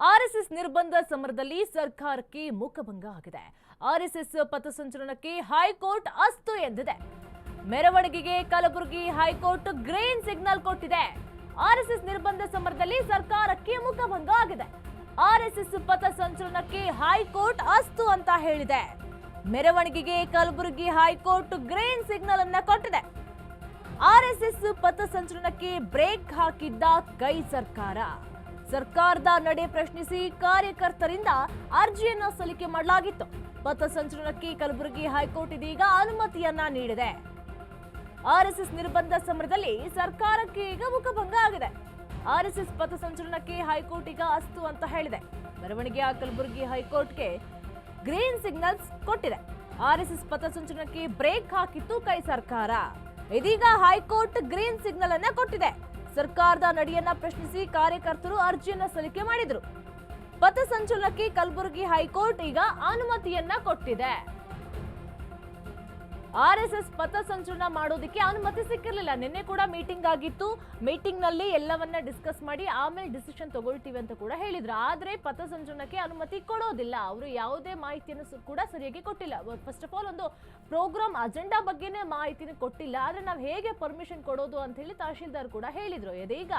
RSS ನಿರ್ಬಂಧ ಸಮರದಲ್ಲಿ ಸರ್ಕಾರಕ್ಕೆ ಮುಖಭಂಗ ಆಗಿದೆ. ಆರ್ಎಸ್ಎಸ್ ಪಥಸಂಚಲನಕ್ಕೆ ಹೈಕೋರ್ಟ್ ಅಸ್ತು ಎಂದಿದೆ. ಮೆರವಣಿಗೆಗೆ Kalaburagi high court green signal ಕೊಟ್ಟಿದೆ. ಆರ್ಎಸ್ಎಸ್ ನಿರ್ಬಂಧ ಸಮರದಲ್ಲಿ ಸರ್ಕಾರಕ್ಕೆ ಮುಖಭಂಗ ಆಗಿದೆ. ಆರ್ಎಸ್ಎಸ್ ಪಥಸಂಚಲನಕ್ಕೆ ಹೈಕೋರ್ಟ್ ಅಸ್ತು ಅಂತ ಹೇಳಿದೆ. ಮೆರವಣಿಗೆಗೆ ಕಲಬುರಗಿ ಹೈಕೋರ್ಟ್ ಗ್ರೀನ್ ಸಿಗ್ನಲ್ ಅನ್ನ ಕೊಟ್ಟಿದೆ. ಆರ್ಎಸ್ಎಸ್ ಪಥಸಂಚಲನಕ್ಕೆ ಬ್ರೇಕ್ ಹಾಕಿದ್ದ ಕೈ ಸರ್ಕಾರ. ಸರ್ಕಾರದ ನಡೆ ಪ್ರಶ್ನಿಸಿ ಕಾರ್ಯಕರ್ತರಿಂದ ಅರ್ಜಿಯನ್ನು ಸಲ್ಲಿಕೆ ಮಾಡಲಾಗಿತ್ತು. ಪಥಸಂಚಲನಕ್ಕೆ ಕಲಬುರಗಿ ಹೈಕೋರ್ಟ್ ಇದೀಗ ಅನುಮತಿಯನ್ನ ನೀಡಿದೆ. ಆರ್ಎಸ್ಎಸ್ ನಿರ್ಬಂಧ ಸಮರದಲ್ಲಿ ಸರ್ಕಾರಕ್ಕೆ ಈಗ ಮುಖಭಂಗ ಆಗಿದೆ. ಆರ್ಎಸ್ಎಸ್ ಪಥಸಂಚಲನಕ್ಕೆ ಹೈಕೋರ್ಟ್ ಈಗ ಅಸ್ತು ಅಂತ ಹೇಳಿದೆ. ಮೆರವಣಿಗೆಯ ಕಲಬುರಗಿ ಹೈಕೋರ್ಟ್ಗೆ ಗ್ರೀನ್ ಸಿಗ್ನಲ್ಸ್ ಕೊಟ್ಟಿದೆ. ಆರ್ಎಸ್ಎಸ್ ಪಥಸಂಚಲನಕ್ಕೆ ಬ್ರೇಕ್ ಹಾಕಿತ್ತು ಕೈ ಸರ್ಕಾರ. ಇದೀಗ ಹೈಕೋರ್ಟ್ ಗ್ರೀನ್ ಸಿಗ್ನಲ್ ಅನ್ನ ಕೊಟ್ಟಿದೆ. ಸರ್ಕಾರದ ನಡೆಯನ್ನ ಪ್ರಶ್ನಿಸಿ ಕಾರ್ಯಕರ್ತರು ಅರ್ಜಿಯನ್ನ ಸಲ್ಲಿಕೆ ಮಾಡಿದರು. ಪಥಸಂಚಲನಕ್ಕೆ ಕಲಬುರಗಿ ಹೈಕೋರ್ಟ್ ಈಗ ಅನುಮತಿಯನ್ನ ಕೊಟ್ಟಿದೆ. ಆರ್ಎಸ್ಎಸ್ ಪಥಸಂಚಲನ ಮಾಡೋದಕ್ಕೆ ಅನುಮತಿ ಸಿಕ್ಕಿರಲಿಲ್ಲ. ನಿನ್ನೆ ಕೂಡ ಮೀಟಿಂಗ್ ಆಗಿತ್ತು. ಮೀಟಿಂಗ್ನಲ್ಲಿ ಎಲ್ಲವನ್ನ ಡಿಸ್ಕಸ್ ಮಾಡಿ ಆಮೇಲೆ ಡಿಸಿಷನ್ ತಗೊಳ್ತೀವಿ ಅಂತ ಕೂಡ ಹೇಳಿದ್ರು. ಆದ್ರೆ ಪಥಸಂಚಲನಕ್ಕೆ ಅನುಮತಿ ಕೊಡೋದಿಲ್ಲ. ಅವರು ಯಾವುದೇ ಮಾಹಿತಿಯನ್ನು ಕೂಡ ಸರಿಯಾಗಿ ಕೊಟ್ಟಿಲ್ಲ. ಫಸ್ಟ್ ಆಫ್ ಆಲ್ ಒಂದು ಪ್ರೋಗ್ರಾಮ್ ಅಜೆಂಡಾ ಬಗ್ಗೆನೇ ಮಾಹಿತಿನ ಕೊಟ್ಟಿಲ್ಲ. ಆದ್ರೆ ನಾವು ಹೇಗೆ ಪರ್ಮಿಷನ್ ಕೊಡೋದು ಅಂತ ಹೇಳಿ ತಹಶೀಲ್ದಾರ್ ಕೂಡ ಹೇಳಿದ್ರು. ಇದೀಗ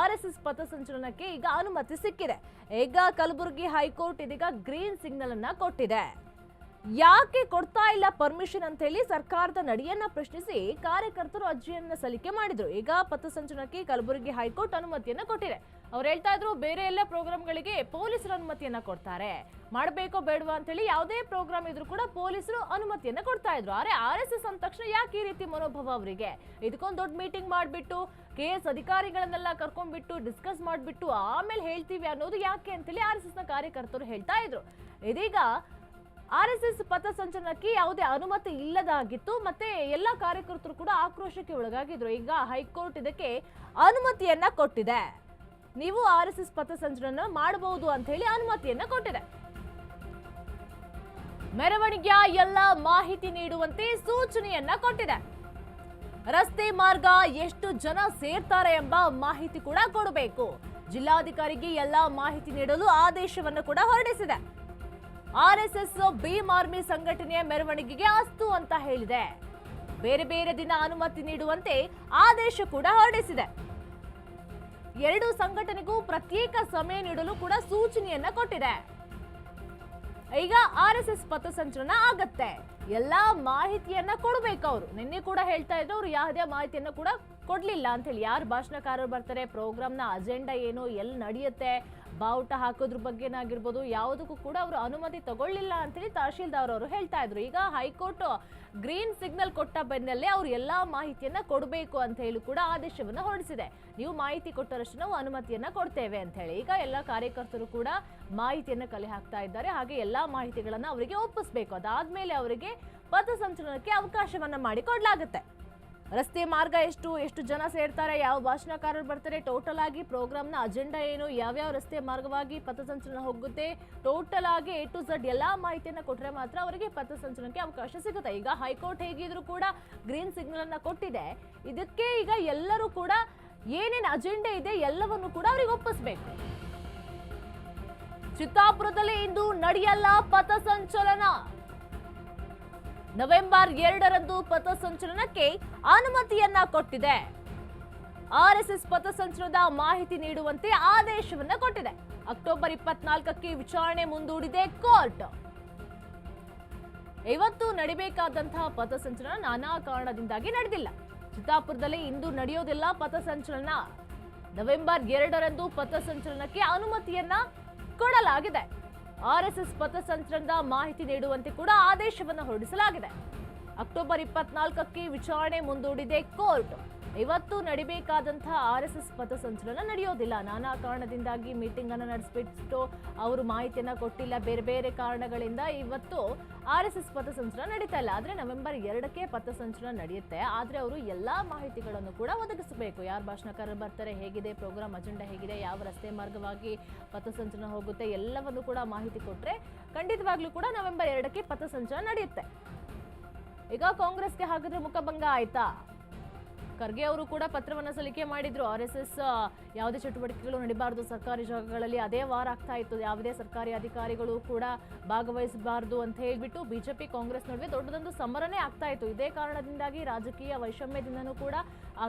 ಆರ್ ಎಸ್ ಎಸ್ ಪಥಸಂಚಲನಕ್ಕೆ ಈಗ ಅನುಮತಿ ಸಿಕ್ಕಿದೆ. ಈಗ ಕಲಬುರಗಿ ಹೈಕೋರ್ಟ್ ಇದೀಗ ಗ್ರೀನ್ ಸಿಗ್ನಲ್ ಅನ್ನ ಕೊಟ್ಟಿದೆ. ಯಾಕೆ ಕೊಡ್ತಾ ಇಲ್ಲ ಪರ್ಮಿಷನ್ ಅಂತ ಹೇಳಿ ಸರ್ಕಾರದ ನಡೆಯನ್ನ ಪ್ರಶ್ನಿಸಿ ಕಾರ್ಯಕರ್ತರು ಅರ್ಜಿಯನ್ನ ಸಲ್ಲಿಕೆ ಮಾಡಿದ್ರು. ಈಗ ಪಥಸಂಚಲನಕ್ಕೆ ಕಲಬುರಗಿ ಹೈಕೋರ್ಟ್ ಅನುಮತಿಯನ್ನ ಕೊಟ್ಟಿದೆ. ಅವ್ರು ಹೇಳ್ತಾ ಇದ್ರು, ಬೇರೆ ಎಲ್ಲ ಪ್ರೋಗ್ರಾಮ್ಗಳಿಗೆ ಪೊಲೀಸರು ಅನುಮತಿಯನ್ನ ಕೊಡ್ತಾರೆ. ಮಾಡಬೇಕೋ ಬೇಡವಾ ಅಂತ ಹೇಳಿ ಯಾವುದೇ ಪ್ರೋಗ್ರಾಮ್ ಇದ್ರೂ ಕೂಡ ಪೊಲೀಸರು ಅನುಮತಿಯನ್ನ ಕೊಡ್ತಾ ಇದ್ರು. ಆದ್ರೆ ಆರ್ ಎಸ್ ಎಸ್ ಅಂದ ತಕ್ಷಣ ಯಾಕೆ ಈ ರೀತಿ ಮನೋಭಾವ ಅವರಿಗೆ? ಇದಕ್ಕೊಂದು ದೊಡ್ಡ ಮೀಟಿಂಗ್ ಮಾಡಿಬಿಟ್ಟು ಕೆ ಎಸ್ ಅಧಿಕಾರಿಗಳನ್ನೆಲ್ಲ ಕರ್ಕೊಂಡ್ಬಿಟ್ಟು ಡಿಸ್ಕಸ್ ಮಾಡಿಬಿಟ್ಟು, ಆಮೇಲೆ ಹೇಳ್ತೀವಿ ಅನ್ನೋದು ಯಾಕೆ ಅಂತೇಳಿ ಆರ್ ಎಸ್ ಎಸ್ನ ಕಾರ್ಯಕರ್ತರು ಹೇಳ್ತಾ ಇದ್ರು. ಇದೀಗ ಆರ್ ಎಸ್ ಎಸ್ ಪಥಸಂಚಲನಕ್ಕೆ ಯಾವುದೇ ಅನುಮತಿ ಇಲ್ಲದಾಗಿತ್ತು. ಮತ್ತೆ ಎಲ್ಲ ಕಾರ್ಯಕರ್ತರು ಕೂಡ ಆಕ್ರೋಶಕ್ಕೆ ಒಳಗಾಗಿದ್ರು. ಈಗ ಹೈಕೋರ್ಟ್ ಇದಕ್ಕೆ ಅನುಮತಿಯನ್ನ ಕೊಟ್ಟಿದೆ. ನೀವು ಆರ್ ಎಸ್ ಎಸ್ ಪಥಸಂಚಲನ ಮಾಡಬಹುದು ಅಂತ ಹೇಳಿ ಅನುಮತಿಯನ್ನ ಕೊಟ್ಟಿದೆ. ಮೆರವಣಿಗೆಯ ಎಲ್ಲ ಮಾಹಿತಿ ನೀಡುವಂತೆ ಸೂಚನೆಯನ್ನ ಕೊಟ್ಟಿದೆ. ರಸ್ತೆ ಮಾರ್ಗ ಎಷ್ಟು ಜನ ಸೇರ್ತಾರೆ ಎಂಬ ಮಾಹಿತಿ ಕೂಡ ಕೊಡಬೇಕು. ಜಿಲ್ಲಾಧಿಕಾರಿಗೆ ಎಲ್ಲ ಮಾಹಿತಿ ನೀಡಲು ಆದೇಶವನ್ನು ಕೂಡ ಹೊರಡಿಸಿದೆ. ಆರ್ಎಸ್ಎಸ್ ಭೀಮ್ ಆರ್ಮಿ ಸಂಘಟನೆಯ ಮೆರವಣಿಗೆಗೆ ಅಸ್ತು ಅಂತ ಹೇಳಿದೆ. ಬೇರೆ ಬೇರೆ ದಿನ ಅನುಮತಿ ನೀಡುವಂತೆ ಆದೇಶ ಕೂಡ ಹೊರಡಿಸಿದೆ. ಎರಡು ಸಂಘಟನೆಗೂ ಪ್ರತ್ಯೇಕ ಸಮಯ ನೀಡಲು ಕೂಡ ಸೂಚನೆಯನ್ನ ಕೊಟ್ಟಿದೆ. ಈಗ ಆರ್ ಎಸ್ ಎಸ್ ಪಥಸಂಚಲನ ಆಗತ್ತೆ. ಎಲ್ಲಾ ಮಾಹಿತಿಯನ್ನ ಕೊಡಬೇಕು ಅವರು. ನಿನ್ನೆ ಕೂಡ ಹೇಳ್ತಾ ಇದ್ರು ಅವರು ಯಾವುದೇ ಮಾಹಿತಿಯನ್ನ ಕೂಡ ಕೊಡ್ಲಿಲ್ಲ ಅಂತ ಹೇಳಿ ಯಾರು ಭಾಷಣಕಾರರು ಬರ್ತಾರೆ, ಪ್ರೋಗ್ರಾಮ್ನ ಅಜೆಂಡಾ ಏನು, ಎಲ್ಲಿ ನಡೆಯುತ್ತೆ, ಬಾವುಟ ಹಾಕೋದ್ರ ಬಗ್ಗೆನಾಗಿರ್ಬೋದು ಯಾವುದಕ್ಕೂ ಕೂಡ ಅವರು ಅನುಮತಿ ತಗೊಳ್ಳಿಲ್ಲ ಅಂತೇಳಿ ತಹಶೀಲ್ದಾರ್ ಅವರು ಹೇಳ್ತಾ ಇದ್ರು. ಈಗ ಹೈಕೋರ್ಟ್ ಗ್ರೀನ್ ಸಿಗ್ನಲ್ ಕೊಟ್ಟ ಬೆನ್ನಲ್ಲೇ ಅವ್ರು ಎಲ್ಲಾ ಮಾಹಿತಿಯನ್ನ ಕೊಡಬೇಕು ಅಂತ ಹೇಳಿ ಕೂಡ ಆದೇಶವನ್ನ ಹೊರಡಿಸಿದೆ. ನೀವು ಮಾಹಿತಿ ಕೊಟ್ಟರಷ್ಟು ನಾವು ಅನುಮತಿಯನ್ನ ಕೊಡ್ತೇವೆ ಅಂತ ಹೇಳಿ. ಈಗ ಎಲ್ಲ ಕಾರ್ಯಕರ್ತರು ಕೂಡ ಮಾಹಿತಿಯನ್ನ ಕಲೆ ಹಾಕ್ತಾ ಇದ್ದಾರೆ. ಹಾಗೆ ಎಲ್ಲಾ ಮಾಹಿತಿಗಳನ್ನ ಅವರಿಗೆ ಒಪ್ಪಿಸ್ಬೇಕು. ಅದಾದ್ಮೇಲೆ ಅವರಿಗೆ ಪಥಸಂಚಲನಕ್ಕೆ ಅವಕಾಶವನ್ನ ಮಾಡಿ ಕೊಡ್ಲಾಗುತ್ತೆ. ರಸ್ತೆ ಮಾರ್ಗ ಎಷ್ಟು ಎಷ್ಟು ಜನ ಸೇರ್ತಾರೆ, ಯಾವ ಭಾಷಣಕಾರರು ಬರ್ತಾರೆ ಟೋಟಲ್ ಆಗಿ ಪ್ರೋಗ್ರಾಮ್ನ ಅಜೆಂಡಾ ಏನು, ಯಾವ್ಯಾವ ರಸ್ತೆ ಮಾರ್ಗವಾಗಿ ಪಥಸಂಚಲನ ಹೋಗುತ್ತೆ ಟೋಟಲ್ ಆಗಿ ಎ ಟು ಝಡ್ ಎಲ್ಲಾ ಮಾಹಿತಿಯನ್ನ ಕೊಟ್ಟರೆ ಮಾತ್ರ ಅವರಿಗೆ ಪಥಸಂಚಲನಕ್ಕೆ ಅವಕಾಶ ಸಿಗುತ್ತೆ. ಈಗ ಹೈಕೋರ್ಟ್ ಹೇಗಿದ್ರು ಕೂಡ ಗ್ರೀನ್ ಸಿಗ್ನಲ್ ಅನ್ನ ಕೊಟ್ಟಿದೆ. ಇದಕ್ಕೆ ಈಗ ಎಲ್ಲರೂ ಕೂಡ ಏನೇನು ಅಜೆಂಡೆ ಇದೆ ಎಲ್ಲವನ್ನು ಕೂಡ ಅವರಿಗೆ ಒಪ್ಪಿಸ್ಬೇಕು. ಚಿತ್ತಾಪುರದಲ್ಲಿ ಇಂದು ನಡೆಯಲ್ಲ ಪಥಸಂಚಲನ. ನವೆಂಬರ್ ಎರಡರಂದು ಪಥಸಂಚಲನಕ್ಕೆ ಅನುಮತಿಯನ್ನ ಕೊಟ್ಟಿದೆ. ಆರ್ಎಸ್ಎಸ್ ಪಥಸಂಚಲನದ ಮಾಹಿತಿ ನೀಡುವಂತೆ ಆದೇಶವನ್ನ ಕೊಟ್ಟಿದೆ. ಅಕ್ಟೋಬರ್ ಇಪ್ಪತ್ನಾಲ್ಕಕ್ಕೆ ವಿಚಾರಣೆ ಮುಂದೂಡಿದೆ ಕೋರ್ಟ್. ಇವತ್ತು ನಡಿಬೇಕಾದಂತಹ ಪಥಸಂಚಲನ ನಾನಾ ಕಾರಣದಿಂದಾಗಿ ನಡೆದಿಲ್ಲ. ಚಿತ್ತಾಪುರದಲ್ಲಿ ಇಂದು ನಡೆಯೋದಿಲ್ಲ ಪಥಸಂಚಲನ. ನವೆಂಬರ್ ಎರಡರಂದು ಪಥಸಂಚಲನಕ್ಕೆ ಅನುಮತಿಯನ್ನ ಕೊಡಲಾಗಿದೆ. ಆರ್ಎಸ್ಎಸ್ ಪಥಸಂಚಲನದ ಮಾಹಿತಿ ನೀಡುವಂತೆ ಕೂಡ ಆದೇಶವನ್ನು ಹೊರಡಿಸಲಾಗಿದೆ. ಅಕ್ಟೋಬರ್ ಇಪ್ಪತ್ನಾಲ್ಕಕ್ಕೆ ವಿಚಾರಣೆ ಮುಂದೂಡಿದೆ ಕೋರ್ಟ್. ಇವತ್ತು ನಡಿಬೇಕಾದಂತಹ ಆರ್ಎಸ್ಎಸ್ ಪಥಸಂಚಲನ ನಡೆಯೋದಿಲ್ಲ. ನಾನಾ ಕಾರಣದಿಂದಾಗಿ ಮೀಟಿಂಗ್ ಅನ್ನು ನಡೆಸ್ಬಿಟ್ಟು ಅವರು ಮಾಹಿತಿಯನ್ನ ಕೊಟ್ಟಿಲ್ಲ. ಬೇರೆ ಬೇರೆ ಕಾರಣಗಳಿಂದ ಇವತ್ತು ಆರ್ಎಸ್ಎಸ್ ಪಥಸಂಚಲನ ನಡೀತಾ ಇಲ್ಲ. ಆದ್ರೆ ನವೆಂಬರ್ ಎರಡಕ್ಕೆ ಪಥಸಂಚಲನ ನಡೆಯುತ್ತೆ. ಆದ್ರೆ ಅವರು ಎಲ್ಲಾ ಮಾಹಿತಿಗಳನ್ನು ಕೂಡ ಒದಗಿಸಬೇಕು. ಯಾರು ಭಾಷಣಕಾರರು ಬರ್ತಾರೆ, ಹೇಗಿದೆ ಪ್ರೋಗ್ರಾಮ್ ಅಜೆಂಡಾ ಹೇಗಿದೆ, ಯಾವ ರಸ್ತೆ ಮಾರ್ಗವಾಗಿ ಪಥಸಂಚಲನ ಹೋಗುತ್ತೆ, ಎಲ್ಲವನ್ನು ಕೂಡ ಮಾಹಿತಿ ಕೊಟ್ರೆ ಖಂಡಿತವಾಗ್ಲೂ ಕೂಡ ನವೆಂಬರ್ ಎರಡಕ್ಕೆ ಪಥಸಂಚಲನ ನಡೆಯುತ್ತೆ. ಈಗ ಕಾಂಗ್ರೆಸ್ಗೆ ಹಾಕಿದ್ರೆ ಮುಖಭಂಗ ಆಯ್ತಾ? ಖರ್ಗೆ ಅವರು ಕೂಡ ಪತ್ರವನ್ನು ಸಲ್ಲಿಕೆ ಮಾಡಿದ್ರು. ಆರ್ ಎಸ್ ಎಸ್ ಯಾವುದೇ ಚಟುವಟಿಕೆಗಳು ನಡೀಬಾರದು. ಸರ್ಕಾರಿ ಜಾಗಗಳಲ್ಲಿ ಅದೇ ವಾರ ಆಗ್ತಾ ಇತ್ತು. ಯಾವುದೇ ಸರ್ಕಾರಿ ಅಧಿಕಾರಿಗಳು ಕೂಡ ಭಾಗವಹಿಸಬಾರದು ಅಂತ ಹೇಳಿಬಿಟ್ಟು ಬಿಜೆಪಿ ಕಾಂಗ್ರೆಸ್ ನಡುವೆ ದೊಡ್ಡದೊಂದು ಸಮರನೇ ಆಗ್ತಾ ಇತ್ತು. ಇದೇ ಕಾರಣದಿಂದಾಗಿ ರಾಜಕೀಯ ವೈಷಮ್ಯದಿಂದನೂ ಕೂಡ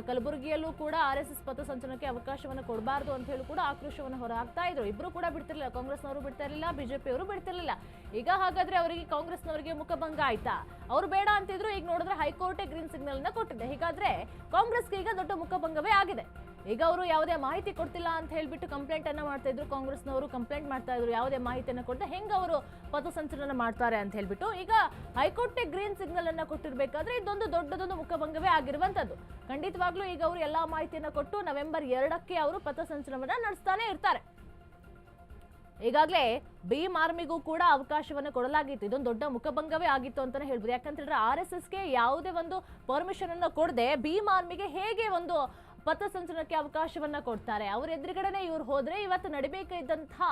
ಕಲಬುರಗಿಯಲ್ಲೂ ಕೂಡ ಆರ್ ಎಸ್ ಎಸ್ ಪಥಸಂಚಲನಕ್ಕೆ ಅವಕಾಶವನ್ನು ಕೊಡಬಾರದು ಅಂತ ಹೇಳಿ ಕೂಡ ಆಕ್ರೋಶವನ್ನು ಹೊರಹಾಕ್ತಾ ಇದ್ರು. ಇಬ್ರು ಕೂಡ ಬಿಡ್ತಿರ್ಲಿಲ್ಲ. ಕಾಂಗ್ರೆಸ್ನವರು ಬಿಡ್ತಾ ಇರಲಿಲ್ಲ ಬಿಜೆಪಿಯವರು ಬಿಡ್ತಿರ್ಲಿಲ್ಲ. ಈಗ ಹಾಗಾದ್ರೆ ಅವರಿಗೆ ಕಾಂಗ್ರೆಸ್ನವರಿಗೆ ಮುಖಭಂಗ ಆಯ್ತಾ? ಅವ್ರು ಬೇಡ ಅಂತಿದ್ರು, ಈಗ ನೋಡಿದ್ರೆ ಹೈಕೋರ್ಟೇ ಗ್ರೀನ್ ಸಿಗ್ನಲ್ನ ಕೊಟ್ಟಿದೆ. ಹೀಗಾದ್ರೆ ಕಾಂಗ್ರೆಸ್ಗೆ ಈಗ ದೊಡ್ಡ ಮುಖಭಂಗವೇ ಆಗಿದೆ. ಈಗ ಅವರು ಯಾವುದೇ ಮಾಹಿತಿ ಕೊಡ್ತಿಲ್ಲ ಅಂತ ಹೇಳ್ಬಿಟ್ಟು ಕಂಪ್ಲೇಂಟ್ ಅನ್ನ ಮಾಡ್ತಾ ಇದ್ರು. ಕಾಂಗ್ರೆಸ್ನವರು ಕಂಪ್ಲೇಂಟ್ ಮಾಡ್ತಾ ಇದ್ರು. ಯಾವುದೇ ಮಾಹಿತಿಯನ್ನ ಕೊಡದೆ ಹೆಂಗ ಅವರು ಪಥಸಂಚಲನ ಮಾಡ್ತಾರೆ ಅಂತ ಹೇಳ್ಬಿಟ್ಟು ಈಗ ಹೈಕೋರ್ಟ್ಗೆ ಗ್ರೀನ್ ಸಿಗ್ನಲ್ ಅನ್ನ ಕೊಟ್ಟಿರ್ಬೇಕಾದ್ರೆ ಇದೊಂದು ದೊಡ್ಡದೊಂದು ಮುಖಭಂಗವೇ ಆಗಿರುವಂತದ್ದು. ಖಂಡಿತವಾಗ್ಲೂ ಈಗ ಅವರು ಎಲ್ಲಾ ಮಾಹಿತಿಯನ್ನು ಕೊಟ್ಟು ನವೆಂಬರ್ ಎರಡಕ್ಕೆ ಅವರು ಪಥಸಂಚಲನವನ್ನ ನಡೆಸ್ತಾನೆ ಇರ್ತಾರೆ. ಈಗಾಗಲೇ ಭೀಮ್ ಆರ್ಮಿಗೂ ಕೂಡ ಅವಕಾಶವನ್ನು ಕೊಡಲಾಗಿತ್ತು. ಇದೊಂದು ದೊಡ್ಡ ಮುಖಭಂಗವೇ ಆಗಿತ್ತು ಅಂತಾನೆ ಹೇಳ್ಬೋದು. ಯಾಕಂತ ಹೇಳಿದ್ರೆ ಆರ್ ಎಸ್ ಎಸ್ಗೆ ಯಾವುದೇ ಒಂದು ಪರ್ಮಿಷನ್ ಅನ್ನು ಕೊಡದೆ ಭೀಮ್ ಆರ್ಮಿಗೆ ಹೇಗೆ ಒಂದು ಪಥಸಂಚಲನಕ್ಕೆ ಅವಕಾಶವನ್ನ ಕೊಡ್ತಾರೆ. ಅವ್ರ ಎದುರುಗಡೆನೆ ಇವ್ರು ಹೋದ್ರೆ ಇವತ್ತು ನಡಿಬೇಕಾದಂತಹ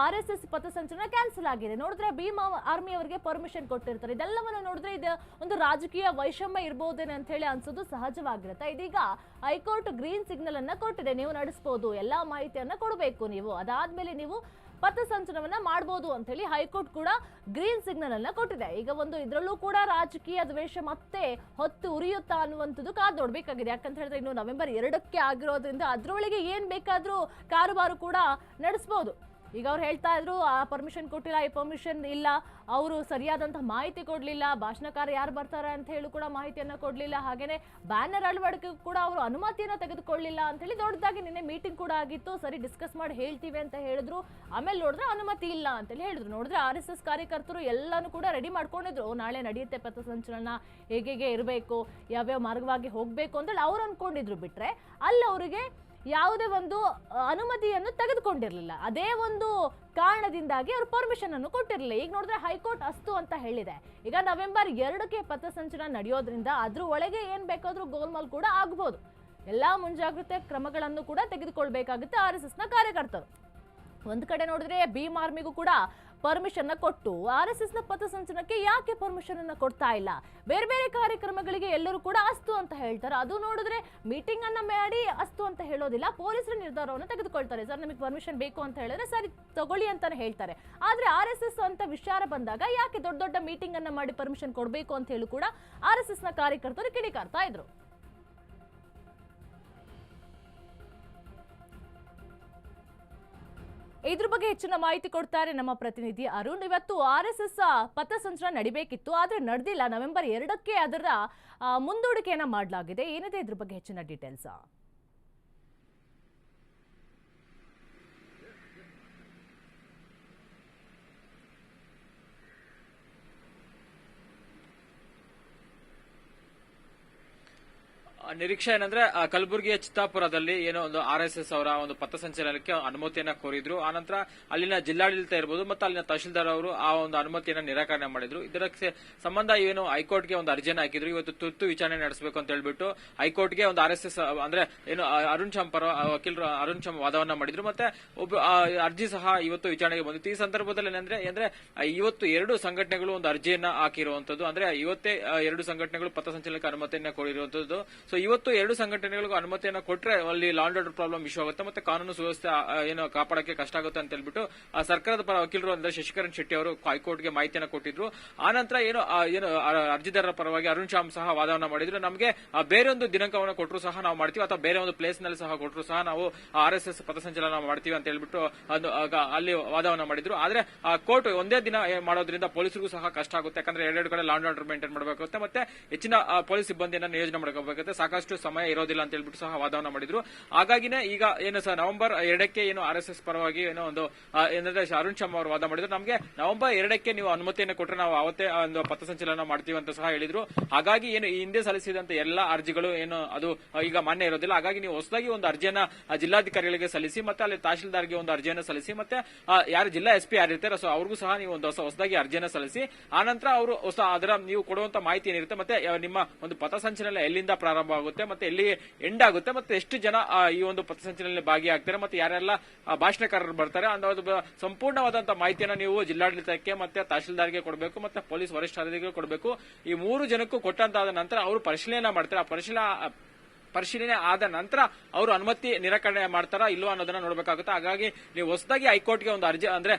ಆರ್ ಎಸ್ ಎಸ್ ಪಥಸಂಚಲನ ಕ್ಯಾನ್ಸಲ್ ಆಗಿದೆ. ನೋಡಿದ್ರೆ ಭೀಮ್ ಆರ್ಮಿ ಅವರಿಗೆ ಪರ್ಮಿಷನ್ ಕೊಟ್ಟಿರ್ತಾರೆ. ಇದೆಲ್ಲವನ್ನು ನೋಡಿದ್ರೆ ಇದು ಒಂದು ರಾಜಕೀಯ ವೈಷಮ್ಯ ಇರ್ಬೋದೇನೆ ಅಂತ ಹೇಳಿ ಅನ್ಸೋದು ಸಹಜವಾಗಿರುತ್ತೆ. ಇದೀಗ ಹೈಕೋರ್ಟ್ ಗ್ರೀನ್ ಸಿಗ್ನಲ್ ಅನ್ನ ಕೊಟ್ಟಿದೆ. ನೀವು ನಡೆಸಬಹುದು ಎಲ್ಲಾ ಮಾಹಿತಿಯನ್ನ ಕೊಡಬೇಕು ನೀವು. ಅದಾದ್ಮೇಲೆ ನೀವು ಪಥಸಂಚಲನವನ್ನ ಮಾಡಬಹುದು ಅಂತ ಹೇಳಿ ಹೈಕೋರ್ಟ್ ಕೂಡ ಗ್ರೀನ್ ಸಿಗ್ನಲ್ ಅನ್ನ ಕೊಟ್ಟಿದೆ. ಈಗ ಒಂದು ಇದರಲ್ಲೂ ಕೂಡ ರಾಜಕೀಯ ದ್ವೇಷ ಮತ್ತೆ ಹೊತ್ತು ಉರಿಯುತ್ತಾ ಅನ್ನುವಂಥದ್ದು ಕಾದ್ ನೋಡ್ಬೇಕಾಗಿದೆ. ಯಾಕಂತ ಹೇಳಿದ್ರೆ ಇನ್ನು ನವೆಂಬರ್ ಎರಡಕ್ಕೆ ಆಗಿರೋದ್ರಿಂದ ಅದರೊಳಗೆ ಏನ್ ಬೇಕಾದ್ರೂ ಕಾರುಬಾರು ಕೂಡ ನಡೆಸಬಹುದು ಈಗ ಅವ್ರು ಹೇಳ್ತಾ ಇದ್ರು, ಆ ಪರ್ಮಿಷನ್ ಕೊಟ್ಟಿಲ್ಲ, ಈ ಪರ್ಮಿಷನ್ ಇಲ್ಲ. ಅವರು ಸರಿಯಾದಂತಹ ಮಾಹಿತಿ ಕೊಡಲಿಲ್ಲ. ಭಾಷಣಕಾರ ಯಾರು ಬರ್ತಾರೆ ಅಂತ ಹೇಳಿ ಕೂಡ ಮಾಹಿತಿಯನ್ನ ಕೊಡಲಿಲ್ಲ. ಹಾಗೇನೆ ಬ್ಯಾನರ್ ಅಳವಡಿಕೆ ಕೂಡ ಅವರು ಅನುಮತಿಯನ್ನ ತೆಗೆದುಕೊಳ್ಳಿಲ್ಲ ಅಂತ ಹೇಳಿ ದೊಡ್ಡದಾಗಿ ನಿನ್ನೆ ಮೀಟಿಂಗ್ ಕೂಡ ಆಗಿತ್ತು. ಸರಿ ಡಿಸ್ಕಸ್ ಮಾಡಿ ಹೇಳ್ತೀವಿ ಅಂತ ಹೇಳಿದ್ರು. ಆಮೇಲೆ ನೋಡಿದ್ರೆ ಅನುಮತಿ ಇಲ್ಲ ಅಂತ ಹೇಳಿ ಹೇಳಿದ್ರು. ನೋಡಿದ್ರೆ ಆರ್ ಎಸ್ ಎಸ್ ಕಾರ್ಯಕರ್ತರು ಎಲ್ಲಾನು ಕೂಡ ರೆಡಿ ಮಾಡ್ಕೊಂಡಿದ್ರು. ನಾಳೆ ನಡೆಯುತ್ತೆ ಪಥಸಂಚಲನ ಹೇಗೆ ಇರಬೇಕು? ಯಾವ್ಯಾವ ಮಾರ್ಗವಾಗಿ ಹೋಗಬೇಕು ಅಂತೇಳಿ ಅವ್ರು ಅನ್ಕೊಂಡಿದ್ರು ಬಿಟ್ರೆ, ಅಲ್ಲಿ ಅವರಿಗೆ ಯಾವುದೇ ಒಂದು ಅನುಮತಿಯನ್ನು ತೆಗೆದುಕೊಂಡಿರಲಿಲ್ಲ. ಅದೇ ಒಂದು ಕಾರಣದಿಂದಾಗಿ ಅವರು ಪರ್ಮಿಷನ್ ಅನ್ನು ಕೊಟ್ಟಿರಲಿಲ್ಲ. ಈಗ ನೋಡಿದ್ರೆ ಹೈಕೋರ್ಟ್ ಅಸ್ತು ಅಂತ ಹೇಳಿದೆ. ಈಗ ನವೆಂಬರ್ ಎರಡಕ್ಕೆ ಪಥಸಂಚಲನ ನಡೆಯೋದ್ರಿಂದ ಅದ್ರ ಒಳಗೆ ಏನು ಬೇಕಾದರೂ ಗೋಲ್ಮಾಲ್ ಕೂಡ ಆಗ್ಬೋದು. ಎಲ್ಲಾ ಮುಂಜಾಗ್ರತೆ ಕ್ರಮಗಳನ್ನು ಕೂಡ ತೆಗೆದುಕೊಳ್ಬೇಕಾಗುತ್ತೆ ಆರ್ ಎಸ್ ಎಸ್ನ ಕಾರ್ಯಕರ್ತರು. ಒಂದು ಕಡೆ ನೋಡಿದ್ರೆ ಭೀಮ್ ಆರ್ಮಿಗೂ ಕೂಡ ಪರ್ಮಿಷನ್ ಕೊಟ್ಟು ಆರ್ ಎಸ್ ಎಸ್ನ ಪಥಸಂಚಲನಕ್ಕೆ ಯಾಕೆ ಪರ್ಮಿಷನ್ ಅನ್ನ ಕೊಡ್ತಾ ಇಲ್ಲ? ಬೇರೆ ಬೇರೆ ಕಾರ್ಯಕ್ರಮಗಳಿಗೆ ಎಲ್ಲರೂ ಕೂಡ ಅಸ್ತು ಅಂತ ಹೇಳ್ತಾರೆ. ಅದು ನೋಡಿದ್ರೆ ಮೀಟಿಂಗ್ ಅನ್ನ ಮಾಡಿ ಅಸ್ತು ಅಂತ ಹೇಳೋದಿಲ್ಲ. ಪೊಲೀಸರ ನಿರ್ಧಾರವನ್ನು ತೆಗೆದುಕೊಳ್ತಾರೆ. ಸರ್, ನಮಗೆ ಪರ್ಮಿಷನ್ ಬೇಕು ಅಂತ ಹೇಳಿದ್ರೆ ಸರಿ, ತಗೊಳ್ಳಿ ಅಂತಾನೆ ಹೇಳ್ತಾರೆ. ಆದ್ರೆ ಆರ್ ಎಸ್ ಎಸ್ ಅಂತ ವಿಚಾರ ಬಂದಾಗ ಯಾಕೆ ದೊಡ್ಡ ದೊಡ್ಡ ಮೀಟಿಂಗ್ ಅನ್ನ ಮಾಡಿ ಪರ್ಮಿಷನ್ ಕೊಡಬೇಕು ಅಂತ ಹೇಳಿ ಕೂಡ ಆರ್ ಎಸ್ ಎಸ್ನ ಕಾರ್ಯಕರ್ತರು ಕಿಡಿಕಾರ್ತಾ ಇದ್ರು. ಇದ್ರ ಬಗ್ಗೆ ಹೆಚ್ಚಿನ ಮಾಹಿತಿ ಕೊಡ್ತಾರೆ ನಮ್ಮ ಪ್ರತಿನಿಧಿ ಅರುಣ್. ಇವತ್ತು ಆರ್ ಎಸ್ ಎಸ್ ಪಥಸಂಚಲನ ನಡಿಬೇಕಿತ್ತು, ಆದ್ರೆ ನಡೆದಿಲ್ಲ. ನವೆಂಬರ್ ಎರಡಕ್ಕೆ ಅದರ ಮುಂದೂಡಿಕೆಯನ್ನ ಮಾಡಲಾಗಿದೆ. ಏನಿದೆ ಇದ್ರ ಬಗ್ಗೆ ಹೆಚ್ಚಿನ ಡೀಟೇಲ್ಸ್ ಆ, ನಿರೀಕ್ಷೆ ಏನಂದ್ರೆ ಕಲಬುರಗಿಯ ಚಿತ್ತಾಪುರದಲ್ಲಿ ಏನೋ ಒಂದು ಆರ್ ಎಸ್ ಎಸ್ ಅವರ ಒಂದು ಪಥಸಂಚಲನಕ್ಕೆ ಅನುಮತಿಯನ್ನ ಕೋರಿದ್ರು. ಆನಂತರ ಅಲ್ಲಿನ ಜಿಲ್ಲಾಡಳಿತ ಇರಬಹುದು ಮತ್ತು ಅಲ್ಲಿನ ತಹಶೀಲ್ದಾರ್ ಅವರು ಆ ಒಂದು ಅನುಮತಿಯನ್ನ ನಿರಾಕರಣೆ ಮಾಡಿದ್ರು. ಇದರ ಸಂಬಂಧ ಏನು, ಹೈಕೋರ್ಟ್ಗೆ ಒಂದು ಅರ್ಜಿಯನ್ನು ಹಾಕಿದ್ರು. ಇವತ್ತು ತುರ್ತು ವಿಚಾರಣೆ ನಡೆಸಬೇಕು ಅಂತ ಹೇಳ್ಬಿಟ್ಟು ಹೈಕೋರ್ಟ್ಗೆ ಒಂದು ಆರ್ ಎಸ್ ಎಸ್, ಅಂದ್ರೆ ಏನು ಅರುಣ್ ಪರ ವಕೀಲರು, ಅರುಣ್ ಚಮ್ ವಾದವನ್ನ ಮಾಡಿದ್ರು. ಮತ್ತೆ ಒಬ್ಬ ಅರ್ಜಿ ಸಹ ಇವತ್ತು ವಿಚಾರಣೆಗೆ ಬಂದಿತ್ತು. ಈ ಸಂದರ್ಭದಲ್ಲಿ ಏನಂದ್ರೆ ಅಂದ್ರೆ ಇವತ್ತು ಎರಡು ಸಂಘಟನೆಗಳು ಒಂದು ಅರ್ಜಿಯನ್ನ ಹಾಕಿರುವಂತದ್ದು. ಅಂದ್ರೆ ಇವತ್ತೇ ಎರಡು ಸಂಘಟನೆಗಳು ಪಥಸಂಚಲನಕ್ಕೆ ಅನುಮತಿಯನ್ನ ಕೋರಿರುವಂತದ್ದು. ಸೊ ಇವತ್ತು ಎರಡು ಸಂಘಟನೆಗಳಿಗೂ ಅನುಮತಿಯನ್ನು ಕೊಟ್ಟರೆ ಅಲ್ಲಿ ಲಾಂಡ್ ಆರ್ಡರ್ ಪ್ರಾಬ್ಲಮ್ ಇಶ್ಯೂ ಆಗುತ್ತೆ ಮತ್ತೆ ಕಾನೂನು ಸುವ್ಯವಸ್ಥೆ ಆ, ಆ, ಏನು ಕಾಪಾಡಕ್ಕೆ ಕಷ್ಟ ಆಗುತ್ತೆ ಅಂತ ಹೇಳ್ಬಿಟ್ಟು ಆ ಸರ್ಕಾರದ ಪರ ವಕೀಲರು ಅಂದ್ರೆ ಶಶಿಕರಣ್ ಶೆಟ್ಟಿ ಅವರು ಹೈಕೋರ್ಟ್ಗೆ ಮಾಹಿತಿಯನ್ನು ಕೊಟ್ಟಿದ್ರು. ಆ ನಂತರ ಏನು ಏನು ಅರ್ಜಿದಾರರ ಪರವಾಗಿ ಅರುಣ್ ಶಾಮ್ ಸಹ ವಾದವನ್ನ ಮಾಡಿದ್ರು. ನಮಗೆ ಆ, ಬೇರೆ ಒಂದು ದಿನಾಂಕವನ್ನು ಕೊಟ್ಟರು ಸಹ ನಾವು ಮಾಡ್ತೀವಿ ಅಥವಾ ಬೇರೆ ಒಂದು ಪ್ಲೇಸ್ನಲ್ಲಿ ಸಹ ಕೊಟ್ಟರು ಸಹ ನಾವು ಆರ್ ಎಸ್ ಎಸ್ ಪಥಸಂಚಲನ ಮಾಡ್ತೀವಿ ಅಂತ ಹೇಳ್ಬಿಟ್ಟು ಅಲ್ಲಿ ವಾದವನ್ನ ಮಾಡಿದ್ರು. ಆದ್ರೆ ಕೋರ್ಟ್ ಒಂದೇ ದಿನ ಮಾಡೋದ್ರಿಂದ ಪೊಲೀಸರಿಗೂ ಸಹ ಕಷ್ಟ ಆಗುತ್ತೆ. ಯಾಕಂದ್ರೆ ಎರಡೆರಡು ಕಡೆ ಲಾಂಡ್ ಆರ್ಡರ್ ಮೇಂಟೈನ್ ಮಾಡಬೇಕಾಗುತ್ತೆ. ಮತ್ತೆ ಹೆಚ್ಚಿನ ಆ, ಪೊಲೀಸ್ ಸಿಬ್ಬಂದಿಯನ್ನು ನಿಯೋಜನೆ ಮಾಡಬೇಕಾಗುತ್ತೆ ಸಾಕಷ್ಟು ಸಮಯ ಇರೋದಿಲ್ಲ ಅಂತ ಹೇಳ್ಬಿಟ್ಟು ಸಹ ವಾದವನ್ನ ಮಾಡಿದ್ರು. ಹಾಗಾಗಿನೇ ಈಗ ಏನು ಸಹ ನವೆಂಬರ್ ಎರಡಕ್ಕೆ ಏನು ಆರ್ ಎಸ್ ಎಸ್ ಪರವಾಗಿ ಏನೋ ಒಂದು ಏನಂದ್ರೆ ಅರುಣ್ ಶರ್ಮಾ ಅವರು ವಾದ ಮಾಡಿದ್ರು. ನಮಗೆ ನವೆಂಬರ್ ಎರಡಕ್ಕೆ ನೀವು ಅನುಮತಿಯನ್ನು ಕೊಟ್ಟರೆ ನಾವು ಅವತ್ತೇ ಒಂದು ಪಥಸಂಚಲನ ಮಾಡ್ತೀವಿ ಅಂತ ಸಹ ಹೇಳಿದ್ರು. ಹಾಗಾಗಿ ಏನು ಈ ಹಿಂದೆ ಸಲ್ಲಿಸಿದಂತ ಎಲ್ಲ ಅರ್ಜಿಗಳು ಏನು ಅದು ಈಗ ಮಾನ್ಯ ಇರೋದಿಲ್ಲ. ಹಾಗಾಗಿ ನೀವು ಹೊಸದಾಗಿ ಒಂದು ಅರ್ಜಿಯನ್ನ ಜಿಲ್ಲಾಧಿಕಾರಿಗಳಿಗೆ ಸಲ್ಲಿಸಿ ಮತ್ತೆ ಅಲ್ಲಿ ತಹಶೀಲ್ದಾರ್ಗೆ ಒಂದು ಅರ್ಜಿಯನ್ನು ಸಲ್ಲಿಸಿ ಮತ್ತೆ ಯಾರು ಜಿಲ್ಲಾ ಎಸ್ ಪಿ ಯಾರಿರ್ತಾರೆ, ಸೊ ಅವ್ರಿಗೂ ಸಹ ನೀವು ಒಂದು ಹೊಸ, ಹೊಸದಾಗಿ ಅರ್ಜಿಯನ್ನು ಸಲ್ಲಿಸಿ ಆನಂತರ ಅವರು ಹೊಸ ಅದರ ನೀವು ಕೊಡುವಂತ ಮಾಹಿತಿ ಏನಿರುತ್ತೆ ಮತ್ತೆ ನಿಮ್ಮ ಒಂದು ಪಥಸಂಚಲನ ಎಲ್ಲಿಂದ ಪ್ರಾರಂಭ ಆಗುತ್ತೆ ಮತ್ತೆ ಎಲ್ಲಿ ಎಂಡ್ ಆಗುತ್ತೆ, ಮತ್ತೆ ಎಷ್ಟು ಜನ ಈ ಒಂದು ಪಥಸಂಚಲನದಲ್ಲಿ ಭಾಗಿಯಾಗ್ತಾರೆ, ಮತ್ತೆ ಯಾರೆಲ್ಲ ಭಾಷಣಕಾರರು ಬರ್ತಾರೆ. ಅನ್ನೋ ಒಂದು ಬ- ಸಂಪೂರ್ಣವಾದಂತಹ ಮಾಹಿತಿಯನ್ನ ನೀವು ಜಿಲ್ಲಾಡಳಿತಕ್ಕೆ ಮತ್ತೆ ತಹಶೀಲ್ದಾರ್ಗೆ ಕೊಡಬೇಕು, ಮತ್ತೆ ಪೊಲೀಸ್ ವರಿಷ್ಠಾಧಿಕಾರಿಗೆ ಕೊಡಬೇಕು. ಈ ಮೂರು ಜನಕ್ಕೂ ಕೊಟ್ಟಂತಾದ ನಂತರ ಅವರು ಪರಿಶೀಲನೆ ಮಾಡ್ತಾರೆ. ಆ ಪರಿಶೀಲನೆ ಪರಿಶೀಲನೆ ಆದ ನಂತರ ಅವರು ಅನುಮತಿ ನಿರಾಕರಣೆ ಮಾಡ್ತಾರಾ ಇಲ್ವಾ ಅನ್ನೋದನ್ನ ನೋಡಬೇಕಾಗುತ್ತೆ. ಹಾಗಾಗಿ ನೀವು ಹೊಸದಾಗಿ ಹೈಕೋರ್ಟ್ಗೆ ಒಂದು ಅರ್ಜಿ ಅಂದ್ರೆ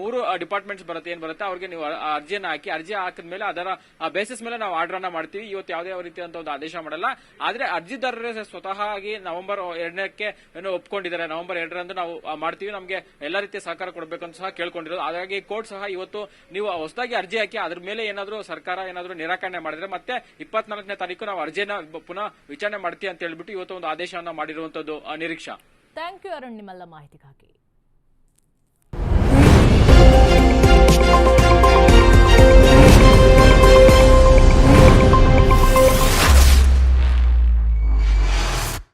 ಮೂರು ಡಿಪಾರ್ಟ್ಮೆಂಟ್ಸ್ ಬರುತ್ತೆ, ಏನ್ ಬರುತ್ತೆ? ಅವ್ರಿಗೆ ನೀವು ಅರ್ಜಿಯನ್ನು ಹಾಕಿ, ಅರ್ಜಿ ಹಾಕಿದ ಮೇಲೆ ಅದರ ಬೇಸಿಸ್ ಮೇಲೆ ನಾವು ಆರ್ಡರ್ ಅನ್ನ ಮಾಡ್ತೀವಿ. ಇವತ್ತು ಯಾವುದೇ ರೀತಿಯಂತ ಒಂದು ಆದೇಶ ಮಾಡಲ್ಲ. ಆದ್ರೆ ಅರ್ಜಿದಾರರೇ ಸ್ವತಃ ಆಗಿ ನವೆಂಬರ್ ಎರಡನೇಕ್ಕೆ ಏನೋ ಒಪ್ಕೊಂಡಿದ್ದಾರೆ. ನವೆಂಬರ್ ಎರಡರಂದು ನಾವು ಮಾಡ್ತೀವಿ. ನಮಗೆ ಎಲ್ಲ ರೀತಿಯ ಸಹಕಾರ ಕೊಡಬೇಕು ಅಂತ ಸಹ ಕೇಳ್ಕೊಂಡಿರೋದು. ಹಾಗಾಗಿ ಕೋರ್ಟ್ ಸಹ ಇವತ್ತು ನೀವು ಹೊಸದಾಗಿ ಅರ್ಜಿ ಹಾಕಿ ಅದ್ರ ಮೇಲೆ ಏನಾದರೂ ಸರ್ಕಾರ ಏನಾದರೂ ನಿರಾಕರಣೆ ಮಾಡಿದ್ರೆ ಮತ್ತೆ ಇಪ್ಪತ್ನಾಲ್ಕನೇ ತಾರೀಕು ನಾವು ಅರ್ಜಿಯನ್ನು ಪುನಃ ವಿಚಾರಣೆ ಮಾಡ್ತೀವಿ ಅಂತ ಹೇಳ್ಬಿಟ್ಟು ಇವತ್ತು ಒಂದು ಆದೇಶವನ್ನ ಮಾಡಿರುವಂತದ್ದು ನಿರೀಕ್ಷಾ. ಥ್ಯಾಂಕ್ ಯು ಅರುಣ್ ನಿಮ್ಮೆಲ್ಲ ಮಾಹಿತಿಗಾಗಿ.